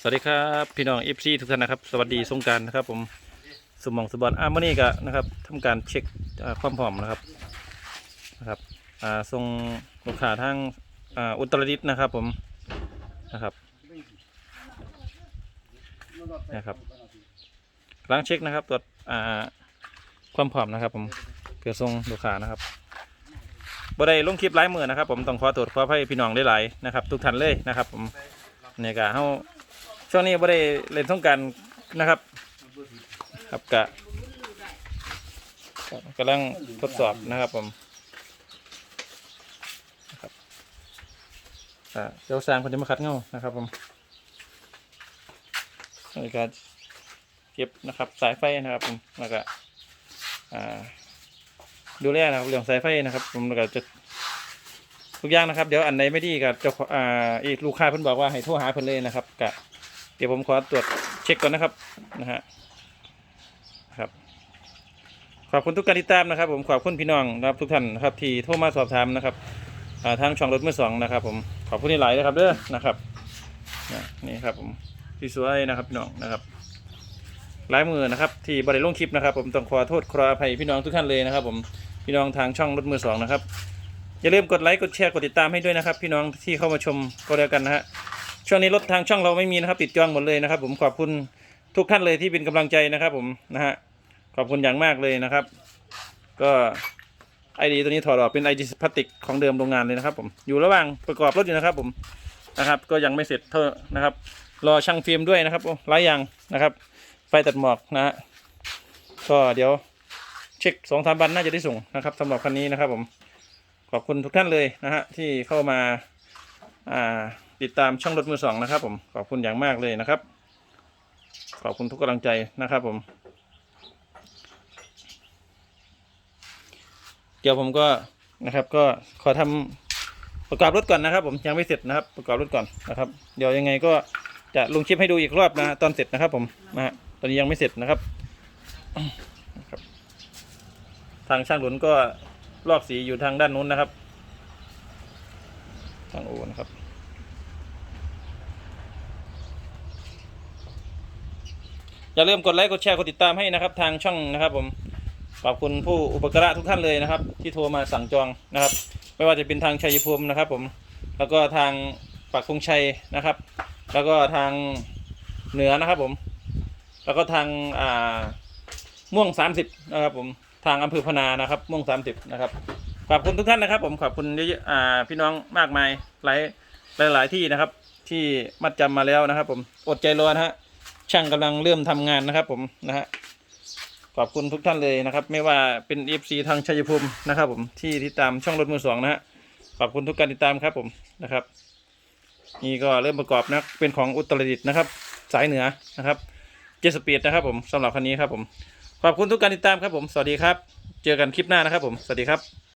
สวัสดีครับพี่น้องเอฟซีทุกท่านนะครับ สวัสดีสงการนะครับ ผมสมองสบัติอาร์มอนี่ก็นะครับทำการเช็คความพร้อมนะครับนะครับอ่าส่งลูกค้าทางอ่าอุตรดิตถ์นะครับ ผมนะครับนะครับกำลังเช็คนะครับตรวจอ่าความพร้อมนะครับ ผมเพื่อส่งลูกค้านะครับบ่ได้ลงคลิปไลฟ์มือนะครับ ผมต้องขอตรวจขอให้พี่น้องได้หลายนะครับ ทุกท่านเลยนะครับ ผมเนี่ยก็เฮา ช่วงนี้ไม่ได้เล่นสงกรารนะครับครับกะกำลังทดสอบนะครับผมนะครับอ่าเจ้าสร้างคนจะมาคัดเงานะครับผมในการเก็บนะครับสายไฟนะครับผมแล้วก็อ่าดูแลนะครับเรื่องสายไฟนะครับ ผมแล้วก็จะทุกอย่างนะครับ เดี๋ยวอันไหนไม่ดีกับเจ้าของอ่าอีกลูกค้าเพิ่นบอกว่าให้โทรหาเพิ่นเลยนะครับกะ เดี๋ยวผมขอตรวจเช็คก่อนนะครับนะฮะครับขอบคุณทุกการติดตามนะครับ ผมขอบคุณพี่น้องนะครับทุกท่านนะครับที่โทรมาสอบถามนะครับทางช่องรถมือสองนะครับ ผมขอบคุณที่หลายนะครับเด้อนะครับนี่ครับผมที่สวยนะครับพี่น้องนะครับหลายมือนะครับที่บริลงคลิปนะครับ ผมต้องขอโทษขออภัยพี่น้องทุกท่านเลยนะครับ ผมพี่น้องทางช่องรถมือสองนะครับอย่าลืมกดไลค์กดแชร์กดติดตามให้ด้วยนะครับ พี่น้องที่เข้ามาชมก็แล้วกันนะฮะ ช่วงนี้รถทางช่องเราไม่มีนะครับติดจองหมดเลยนะครับ ผมขอบคุณทุกท่านเลยที่เป็นกำลังใจนะครับ ผมนะฮะขอบคุณอย่างมากเลยนะครับ ก็ไอดีตัวนี้ถอดออกเป็นไอดีพลาสติกของเดิมโรงงานเลยนะครับ ผมอยู่ระหว่างประกอบรถอยู่นะครับ ผมนะครับ ก็ยังไม่เสร็จเท่านะครับ รอช่างฟิล์มด้วยนะครับโอ้หลายอย่างนะครับ ไฟตัดหมอกนะฮะก็เดี๋ยวเช็คสองสามวันน่าจะได้ส่งนะครับสำหรับคันนี้นะครับ ผมขอบคุณทุกท่านเลยนะฮะที่เข้ามาอ่า ติดตามช่องรถมือสองนะครับ ผมขอบคุณอย่างมากเลยนะครับ ขอบคุณทุกกำลังใจนะครับผม เดี๋ยวผมก็นะครับ ก็ขอทำประกอบรถก่อนนะครับ ผมยังไม่เสร็จนะครับ ประกอบรถก่อนนะครับ เดี๋ยวยังไงก็จะลงคลิปให้ดูอีกรอบนะตอนเสร็จนะครับ ผมนะฮะตอนนี้ยังไม่เสร็จนะครับนะครับทางช่างหลุนก็ลอกสีอยู่ทางด้านนู้นนะครับ ทางโอนะครับ อย่าลืมกดไลค์กดแชร์กดติดตามให้นะครับ ทางช่องนะครับผมขอบคุณผู้อุปการะทุกท่านเลยนะครับ ที่โทรมาสั่งจองนะครับ ไม่ว่าจะเป็นทางชัยภูมินะครับ ผมแล้วก็ทางปักธงชัยนะครับ แล้วก็ทางเหนือนะครับผม แล้วก็ทางอ่าม่วง 30 นะครับผมทางอำเภอพนานะครับ ม่วง 30 นะครับขอบคุณทุกท่านนะครับ ผมขอบคุณเยอะๆพี่น้องมากมายหลายหลายที่นะครับ ที่มัดจำมาแล้วนะครับ ผมอดใจรอนะฮะ ช่างกำลังเริ่มทำงานนะครับ ผมนะฮะขอบคุณทุกท่านเลยนะครับ ไม่ว่าเป็นเอฟซีทางชัยภูมินะครับ ผมที่ติดตามช่องรถมือสองนะฮะขอบคุณทุกการติดตามครับผมนะครับ นี่ก็เริ่มประกอบนะเป็นของอุตรดิตถ์นะครับ สายเหนือนะครับ เจสปีดนะครับ ผมสำหรับคันนี้ครับผมขอบคุณทุกการติดตามครับผมสวัสดีครับ เจอกันคลิปหน้านะครับ ผมสวัสดีครับ